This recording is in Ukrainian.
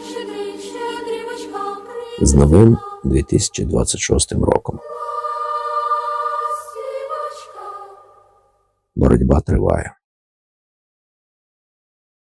щедрий, щедрівочка, з новим 2026 роком. Боротьба триває.